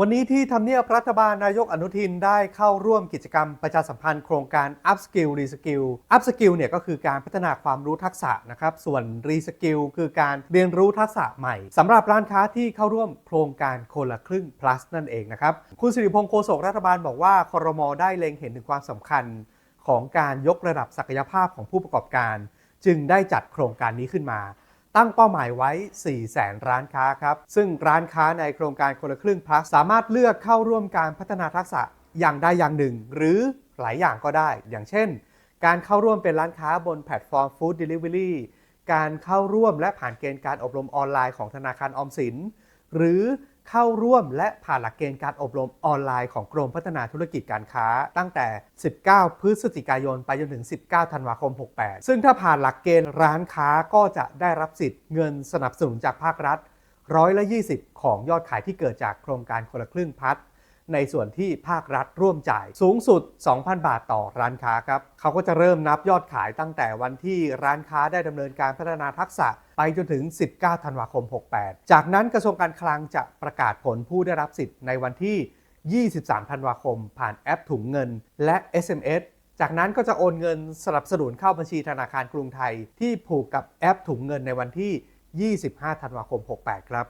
วันนี้ที่ทำเนียบรัฐบาลนายกอนุทินได้เข้าร่วมกิจกรรมประชาสัมพันธ์โครงการ Up Skill Reskill Up Skill เนี่ยก็คือการพัฒนาความรู้ทักษะนะครับ ส่วน Reskill คือการเรียนรู้ทักษะใหม่สำหรับร้านค้าที่เข้าร่วมโครงการคนละครึ่ง plus นั่นเองนะครับ คุณสิริพงศ์โฆษกรัฐบาลบอกว่าคอรมอได้เล็งเห็นถึงความสำคัญของการยกระดับศักยภาพของผู้ประกอบการ จึงได้จัดโครงการนี้ขึ้นมา ตั้งเป้าหมายไว้ 4 0 0แสนร้านค้าครับ ซึ่งร้านค้าในโครงการคนละครึ่งพักสามารถเลือกเข้าร่วมการพัฒนาทักษะอย่างใดอย่างหนึ่ง หรือหลายอย่างก็ได้ อย่างเช่น การเข้าร่วมเป็นร้านค้าบนแพลตฟอร์ม Food Delivery การเข้าร่วมและผ่านเกณฑ์การอบรมออนไลน์ของธนาคารออมสิน หรือเข้าร่วมและผ่านหลักเกณฑ์การอบรมออนไลน์ของกรมพัฒนาธุรกิจการค้า ตั้งแต่ 19 พฤศจิกายน ไปจนถึง 19 ธันวาคม 68 ซึ่งถ้าผ่านหลักเกณฑ์ร้านค้าก็จะได้รับสิทธิ์เงินสนับสนุนจากภาครัฐร้อยละ 20 ของยอดขายที่เกิดจากโครงการคนละครึ่งพัด ในส่วนที่ภาครัฐร่วมจ่าย สูงสุด 2,000 บาทต่อร้านค้าครับเขาก็จะเริ่มนับยอดขายตั้งแต่วันที่ร้านค้าได้ดำเนินการพัฒนาทักษะไปจนถึง 19 ธันวาคม 68 จากนั้นกระทรวงการคลังจะประกาศผลผู้ได้รับสิทธิ์ในวันที่ 23 ธันวาคม ผ่านแอปถุงเงิน และ SMS จากนั้นก็จะโอนเงินสนับสนุนเข้าบัญชีธนาคารกรุงไทย ที่ผูกกับแอปถุงเงินในวันที่ 25 ธันวาคม 68 ครับ